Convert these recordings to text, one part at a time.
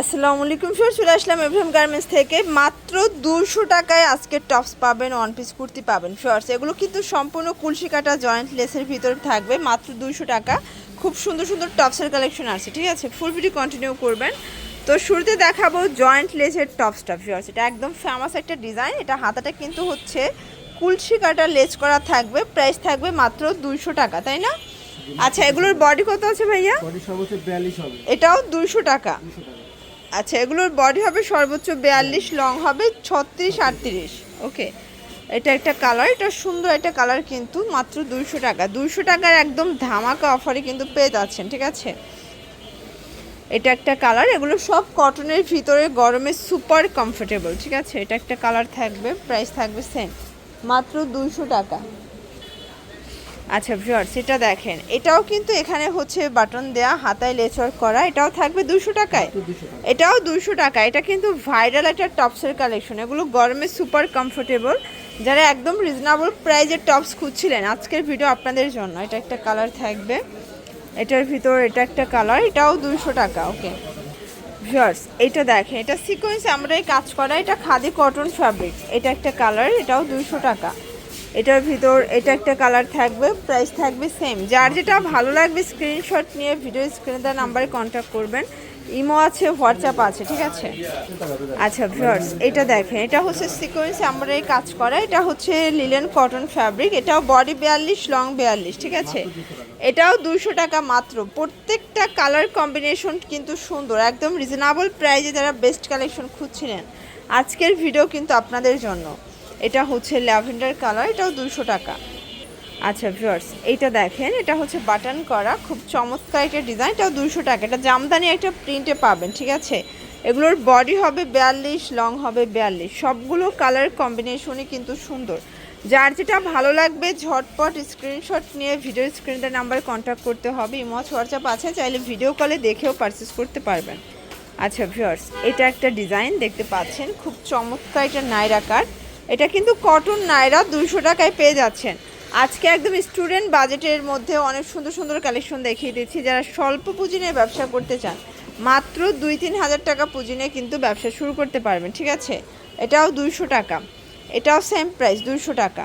আসসালামু আলাইকুম স্যার চলে আসলাম এভরিম গার্মেন্টস থেকে। মাত্র দুশো টাকায় আজকে টপস পাবেন ওয়ান পিস কুর্তি পাবেন। শর্টস এগুলো কিন্তু সম্পূর্ণ কুলসি কাটা জয়েন্ট লেসের ভিতরে থাকবে মাত্র দুশো টাকা। খুব সুন্দর সুন্দর টপসের কালেকশন আছে ঠিক আছে? ফুল ভিডিও কন্টিনিউ করবেন। তো শুরুতে দেখাবো জয়েন্ট লেসের টপস টপ শর্টস এটা একদম ফেমাস একটা ডিজাইন এটা হাতাটা কিন্তু হচ্ছে কুলসি কাটা লেস করা থাকবে প্রাইস থাকবে মাত্র দুইশো টাকা তাই না? আচ্ছা এগুলোর বডি কত আছে ভাইয়া? এটাও দুইশো দুশো টাকা। আচ্ছা এগুলোর বডি হবে সর্বোচ্চ বিয়াল্লিশ লং হবে ছত্রিশ, আটত্রিশ। ওকে এটা একটা কালার এটা সুন্দর একটা কালার কিন্তু মাত্র দুইশো টাকা। দুইশো টাকার একদম ধামাকা অফারে কিন্তু পেয়ে যাচ্ছেন, ঠিক আছে? এটা একটা কালার এগুলো সব কটনের ভিতরে গরমে সুপার কমফোর্টেবল ঠিক আছে? এটা একটা কালার থাকবে প্রাইস থাকবে সেম মাত্র দুইশো টাকা। আচ্ছা ভিউয়ার্স এটা দেখেন। এটাও কিন্তু এখানে হচ্ছে বাটন দেয়া হাতায় লেচর করা। এটাও থাকবে দুশো টাকায়। এটাও দুশো টাকা এটা কিন্তু ভাইরাল একটা টপসের কালেকশন এগুলো গরমে সুপার কমফোর্টেবল যারা একদম রিজনেবল প্রাইজের টপস খুঁজছিলেন আজকের ভিডিও আপনাদের জন্য। এটা একটা কালার থাকবে। এটার ভিতর এটা একটা কালার এটাও দুশো টাকা ওকে ভিউয়ার্স এটা দেখেন। এটা সিকোয়েন্স আমরা এই কাজ করা। এটা খাদি কটন ফ্যাব্রিক এটা একটা কালার এটাও দুশো টাকা। এটার ভিতর এটা একটা কালার থাকবে প্রাইস থাকবে সেম যার যেটা ভালো লাগবে স্ক্রিনশট নিয়ে ভিডিও স্ক্রিনে দেওয়া নাম্বারে কন্ট্যাক্ট করবেন। ইমো আছে হোয়াটসঅ্যাপ আছে, ঠিক আছে? আচ্ছা ভিউয়ার্স এটা দেখেন, এটা হচ্ছে সিকোয়েন্স আমরা এই কাজ করা। এটা হচ্ছে লিলেন কটন ফ্যাব্রিক এটাও বডি বিয়াল্লিশ লং বিয়াল্লিশ, ঠিক আছে? এটাও দুশো টাকা মাত্র। প্রত্যেকটা কালার কম্বিনেশন কিন্তু সুন্দর, একদম রিজনেবল প্রাইজে যারা বেস্ট কালেকশন খুঁজছিলেন। আজকের ভিডিও কিন্তু আপনাদের জন্য। এটা হচ্ছে ল্যাভেন্ডার কালার, এটাও দুশো টাকা। আচ্ছা ভিউয়ার্স এইটা দেখেন, এটা হচ্ছে বাটন করা, খুব চমৎকার একটা ডিজাইন এটাও দুশো টাকা। এটা জামদানি একটা প্রিন্টে পাবেন, ঠিক আছে? এগুলোর বডি হবে বিয়াল্লিশ লং হবে বিয়াল্লিশ। সবগুলো কালার কম্বিনেশনই কিন্তু সুন্দর। যার যেটা ভালো লাগবে, ঝটপট স্ক্রিনশট নিয়ে ভিডিও স্ক্রিনের নাম্বারে কন্ট্যাক্ট করতে হবে। ইমচ হোয়াটসঅ্যাপ আছে, চাইলে ভিডিও কলে দেখেও পারচেস করতে পারবেন। আচ্ছা ভিউয়ার্স এটা একটা ডিজাইন দেখতে পাচ্ছেন, খুব চমৎকার এটা নাইরা কাট এটা কিন্তু কটন নাইরা দুইশো টাকায় পেয়ে যাচ্ছেন। আজকে একদম স্টুডেন্ট বাজেটের মধ্যে অনেক সুন্দর সুন্দর কালেকশন দেখিয়ে দিচ্ছি। যারা স্বল্প পুঁজি নিয়ে ব্যবসা করতে চান, মাত্র দুই তিন হাজার টাকা পুঁজি নিয়ে কিন্তু ব্যবসা শুরু করতে পারবেন, ঠিক আছে? এটাও দুইশো টাকা। এটাও সেম প্রাইস দুইশো টাকা।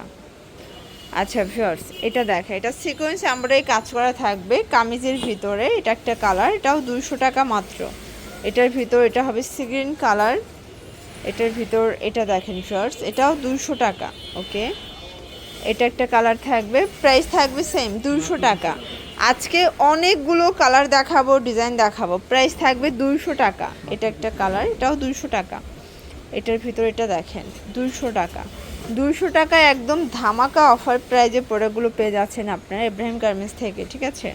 আচ্ছা ভিউয়ার্স এটা দেখা। এটা সিকোয়েন্স আমরা এই কাজ করা থাকবে কামিজের ভিতরে। এটা একটা কালার এটাও দুইশো টাকা মাত্র। এটার ভিতর এটা হবে সিগ্রিন কালার এটার ভিতর, এটা দেখেন শর্টস এটাও দুইশো টাকা ওকে এটা একটা কালার থাকবে প্রাইস থাকবে সেম দুইশো টাকা। আজকে অনেকগুলো কালার দেখাবো ডিজাইন দেখাবো প্রাইস থাকবে দুইশো টাকা। এটা একটা কালার এটাও দুইশো টাকা। এটার ভিতর এটা দেখেন, দুইশো টাকা। দুইশো টাকা একদম ধামাকা অফার প্রাইজে প্রোডাক্টগুলো পেয়ে যাচ্ছেন আপনারা ইব্রাহিম গার্মেন্টস থেকে, ঠিক আছে?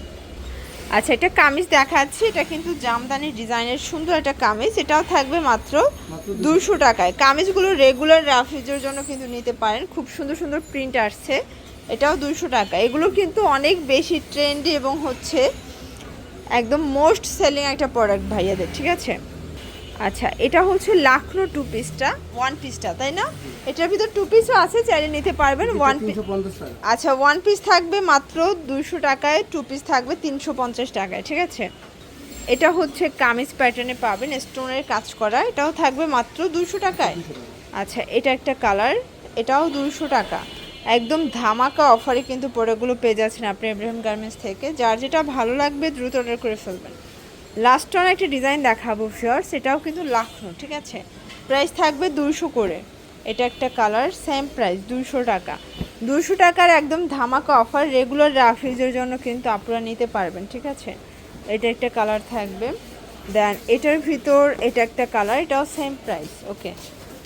আচ্ছা এটা কামিজ দেখাচ্ছি। এটা কিন্তু জামদানি ডিজাইনের সুন্দর একটা কামিজ। এটাও থাকবে মাত্র দুশো টাকায়। কামিজগুলো রেগুলার রাফিজের জন্য কিন্তু নিতে পারেন। খুব সুন্দর সুন্দর প্রিন্ট আসছে। এটাও দুশো টাকা। এগুলো কিন্তু অনেক বেশি ট্রেন্ডি এবং হচ্ছে একদম মোস্ট সেলিং একটা প্রোডাক্ট ভাইয়াদের ঠিক আছে? আচ্ছা এটা হচ্ছে লাখনো টু পিসটা ওয়ান পিসটা তাই না? এটার ভিতর টু পিসও আছে চাইলে নিতে পারবেন ওয়ান পিস আচ্ছা ওয়ান পিস থাকবে মাত্র দুশো টাকায় টু পিস থাকবে তিনশো পঞ্চাশ টাকায় ঠিক আছে? এটা হচ্ছে কামিজ প্যাটার্নে পাবেন স্টোনের কাজ করা এটাও থাকবে মাত্র দুশো টাকায়। আচ্ছা এটা একটা কালার এটাও দুশো টাকা। একদম ধামাকা অফারে কিন্তু প্রোডাক্টগুলো পেয়ে যাচ্ছেন আপনি ইব্রাহিম গার্মেন্টস থেকে। যার যেটা ভালো লাগবে দ্রুত অর্ডার করে ফেলবেন। লাস্ট অন একটা ডিজাইন দেখাবো ফিওর সেটাও কিন্তু লাখনো ঠিক আছে? প্রাইস থাকবে দুশো করে। এটা একটা কালার সেম প্রাইস দুশো টাকা। দুশো টাকার একদম ধামাকা অফার রেগুলার রাফিজের জন্য কিন্তু আপনারা নিতে পারবেন, ঠিক আছে? এটা একটা কালার থাকবে। দেন এটার ভিতর এটা একটা কালার এটাও সেম প্রাইস ওকে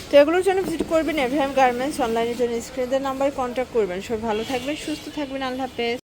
তো এগুলোর জন্য ভিজিট করবেন এভরিহাম গার্মেন্টস অনলাইনের জন্য স্ক্রিনের নাম্বারে কন্ট্যাক্ট করবেন। সব ভালো থাকবেন, সুস্থ থাকবেন, আল্লাহ হাফেজ।